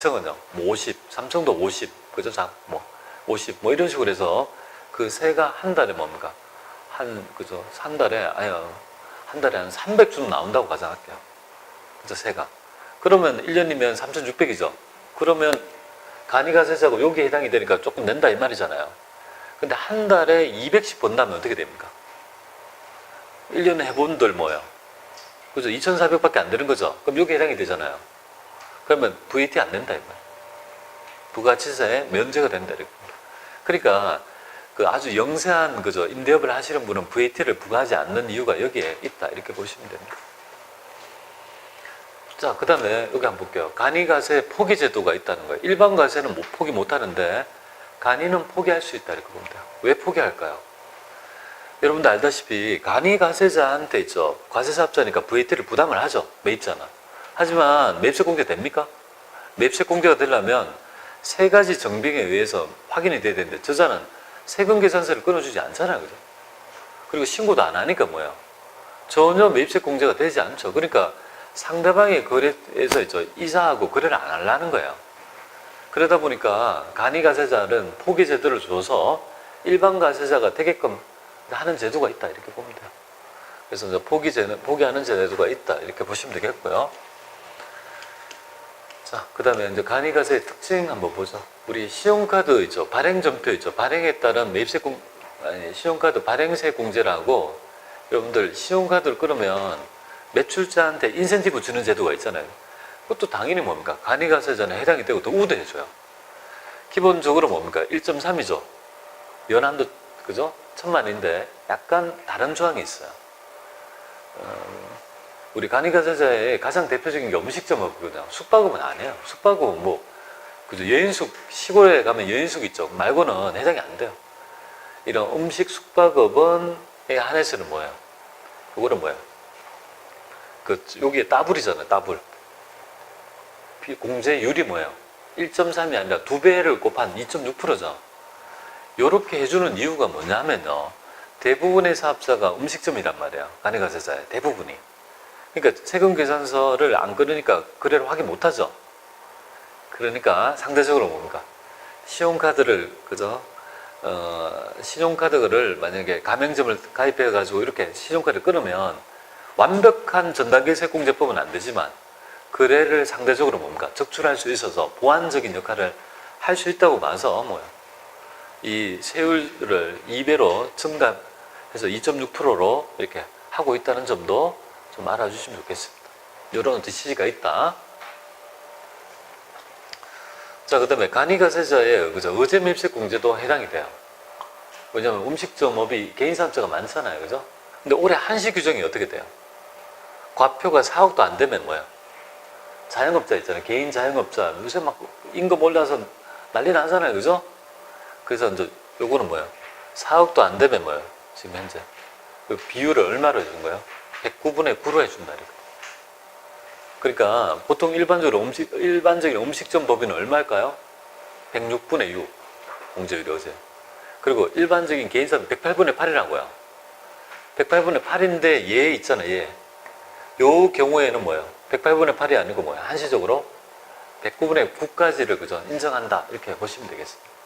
삼성은요, 뭐 50, 삼성도 50, 그죠? 자, 뭐, 50, 뭐 이런 식으로 해서 그 새가 한 달에 뭡니까? 한, 그죠? 한 달에, 아유, 한 달에 한 300주 나온다고 가정할게요. 그죠? 새가. 그러면 1년이면 3,600이죠. 그러면 간이가 세자고 여기에 해당이 되니까 조금 낸다 이 말이잖아요. 근데 한 달에 200씩 번다면 어떻게 됩니까? 1년에 해본들 뭐예요? 그죠? 2,400밖에 안 되는 거죠? 그럼 여기에 해당이 되잖아요. 그러면 VAT 안 낸다 이 말. 부가치세에 면제가 된다 이렇게. 그러니까 그 아주 영세한 그죠 임대업을 하시는 분은 VAT를 부과하지 않는 이유가 여기에 있다 이렇게 보시면 됩니다. 자, 그 다음에 여기 한번 볼게요. 간이가세 포기 제도가 있다는 거예요. 일반 가세는 못 포기 못 하는데 간이는 포기할 수 있다 이렇게 보면 돼요. 왜 포기할까요? 여러분도 알다시피 간이가세자한테 있죠. 과세사업자니까 VAT를 부담을 하죠. 매입자는. 하지만 매입세 공제 됩니까? 매입세 공제가 되려면 세 가지 정빙에 의해서 확인이 돼야 되는데 저자는 세금 계산서를 끊어주지 않잖아요. 그죠? 그리고 신고도 안 하니까 뭐예요? 전혀 매입세 공제가 되지 않죠. 그러니까 상대방의 거래에서 있죠. 이사하고 거래를 안 하려는 거예요. 그러다 보니까 간이가세자는 포기 제도를 줘서 일반 가세자가 되게끔 하는 제도가 있다 이렇게 보면 돼요. 그래서 이제 포기 제 포기하는 제도가 있다 이렇게 보시면 되겠고요. 자, 그 다음에 이제 간이가세의 특징 한번 보죠. 우리 신용카드 있죠. 발행점표 있죠. 발행에 따른 매입세 공, 아니, 신용카드 발행세 공제라고 여러분들 신용카드를 끊으면 매출자한테 인센티브 주는 제도가 있잖아요. 그것도 당연히 뭡니까? 간이가세자는 해당이 되고 더 우대해줘요. 기본적으로 뭡니까? 1.3이죠. 연한도, 그죠? 천만인데 약간 다른 조항이 있어요. 어, 우리 간이가세자의 가장 대표적인 게 음식점업이거든요. 숙박업은 안 해요. 숙박업은 뭐, 그죠? 여인숙, 시골에 가면 여인숙 있죠. 말고는 해당이 안 돼요. 이런 음식 숙박업은 한해서는 뭐예요? 그거는 뭐예요? 그, 여기에 따블이잖아요. 따블. 비- 공제율이 뭐예요? 1.3이 아니라 두 배를 곱한 2.6%죠. 이렇게 해주는 이유가 뭐냐면요. 대부분의 사업자가 음식점이란 말이에요. 간이가세자의 대부분이. 그러니까 세금 계산서를 안 끊으니까 거래를 확인 못 하죠. 그러니까 상대적으로 뭡니까? 신용카드를, 그죠? 어, 신용카드를 만약에 가맹점을 가입해 가지고 이렇게 신용카드를 끊으면 완벽한 전단계 세공제법은 안 되지만 거래를 상대적으로 뭡니까? 적출할 수 있어서 보완적인 역할을 할 수 있다고 봐서 뭐요? 이 세율을 2배로 증가해서 2.6%로 이렇게 하고 있다는 점도 좀 알아주시면 좋겠습니다. 이런 어떤 지시가 있다. 자, 그 다음에 간이가 세자의 그죠? 의제 매입세 공제도 해당이 돼요. 왜냐하면 음식점업이 개인 사업자가 많잖아요. 그죠? 근데 올해 한시 규정이 어떻게 돼요? 과표가 4억도 안 되면 뭐야? 자영업자 있잖아요. 개인 자영업자. 요새 막 임금 올라서 난리 나잖아요. 그죠? 그래서 이제 요거는 뭐야? 4억도 안 되면 뭐야? 지금 현재. 그 비율을 얼마로 해준 거예요? 109분의 9로 해준다. 이렇게. 그러니까 보통 일반적으로 음식, 일반적인 음식점 법인은 얼마일까요? 106분의 6. 공제율이 어제. 그리고 일반적인 개인사업은 108분의 8이라고요. 108분의 8인데 얘 있잖아요. 얘. 요 경우에는 뭐예요? 108분의 8이 아니고 뭐예요? 한시적으로 109분의 9까지를 그죠? 인정한다. 이렇게 보시면 되겠습니다.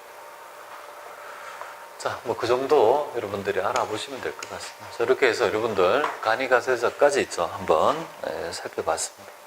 자, 뭐 그 정도 여러분들이 알아보시면 될 것 같습니다. 자, 이렇게 해서 여러분들 간이가 세자까지 있죠. 한번 예, 살펴봤습니다.